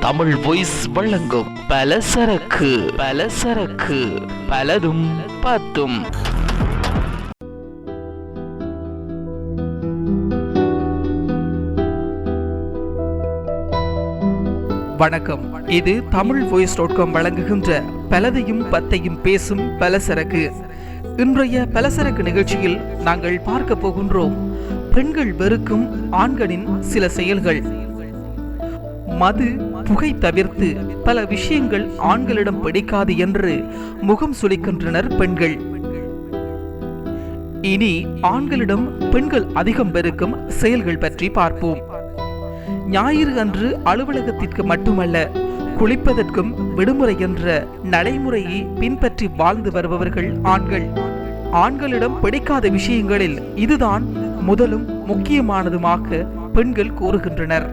Tamil voice வழங்கும் பலசரக்கு பலசரக்கு பலதும் பத்தும் வணக்கம். இது தமிழ் வாய்ஸ் டாட் காம் வழங்குகின்ற பலதையும் பத்தையும் பேசும் பலசரக்கு. இன்றைய பலசரக்கு நிகழ்ச்சியில் நாங்கள் பார்க்க போகின்றோம் பெண்கள் வெறுக்கும் ஆண்களின் சில செயல்கள். மது புகை தவிர்த்து பல விஷயங்கள் ஆண்களிடம் பிடிக்காது என்று முகம் சுளிக்கின்றனர் பெண்கள். இனி ஆண்களிடம் பெண்கள் அதிகம் வெறுக்கும் செயல்கள் பற்றி பார்ப்போம். ஞாயிறு அன்று அலுவலகத்திற்கு மட்டுமல்ல குளிப்பதற்கும் விடுமுறை என்ற நடைமுறையை பின்பற்றி வாழ்ந்து வருபவர்கள் ஆண்கள். ஆண்களிடம் பிடிக்காத விஷயங்களில் இதுதான் முதலும் முக்கியமானதுமாக பெண்கள் கூறுகின்றனர்.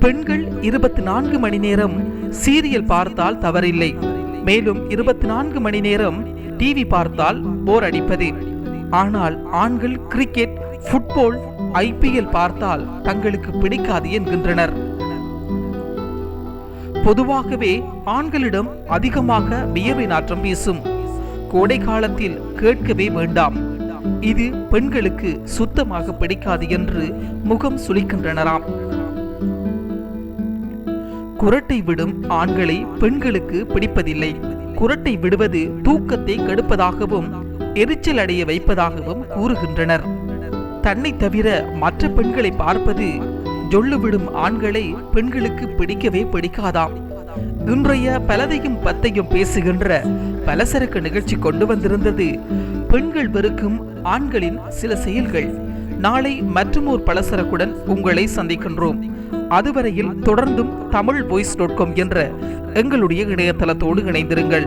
பெண்கள் இருபத்தி நான்கு மணி நேரம் சீரியல் பார்த்தால் தவறில்லை. மேலும் இருபத்தி நான்கு மணி நேரம் டிவி பார்த்தால் போர் அடிப்பது. ஆனால் ஆண்கள் கிரிக்கெட் ஃபுட்பால் ஐபிஎல் பார்த்தால் தங்களுக்கு பிடிக்காது என்கின்றனர். பொதுவாகவே ஆண்களிடம் அதிகமாக வியர்வை நாற்றம் வீசும். கோடை காலத்தில் கேட்கவே வேண்டாம். இது பெண்களுக்கு சுத்தமாக பிடிக்காது என்று முகம் சுளிக்கின்றனராம். குரட்டை விடும் ஆண்களை பெண்களுக்கு பிடிப்பதில்லை. குரட்டை விடுவது தூக்கத்தை கெடுப்பதாகவும் எரிச்சல் அடைய வைப்பதாகவும் கூறுகின்றனர். தன்னை தவிர மற்ற பெண்களை பார்ப்பது ஜொல்லுவிடும் ஆண்களை பெண்களுக்கு பிடிக்கவே பிடிக்காதாம். இன்றைய பலதையும் பத்தையும் பேசுகின்ற பலசரக்கு நிகழ்ச்சி கொண்டு வந்திருந்தது பெண்கள் வெறுக்கும் ஆண்களின் சில செயல்கள். நாளை மற்றுமோர் பலசரக்குடன் உங்களை சந்திக்கின்றோம். அதுவரையில் தொடர்ந்தும் தமிழ் வாய்ஸ் டாட் காம் என்ற எங்களுடைய இணையதளத்தோடு இணைந்திருங்கள்.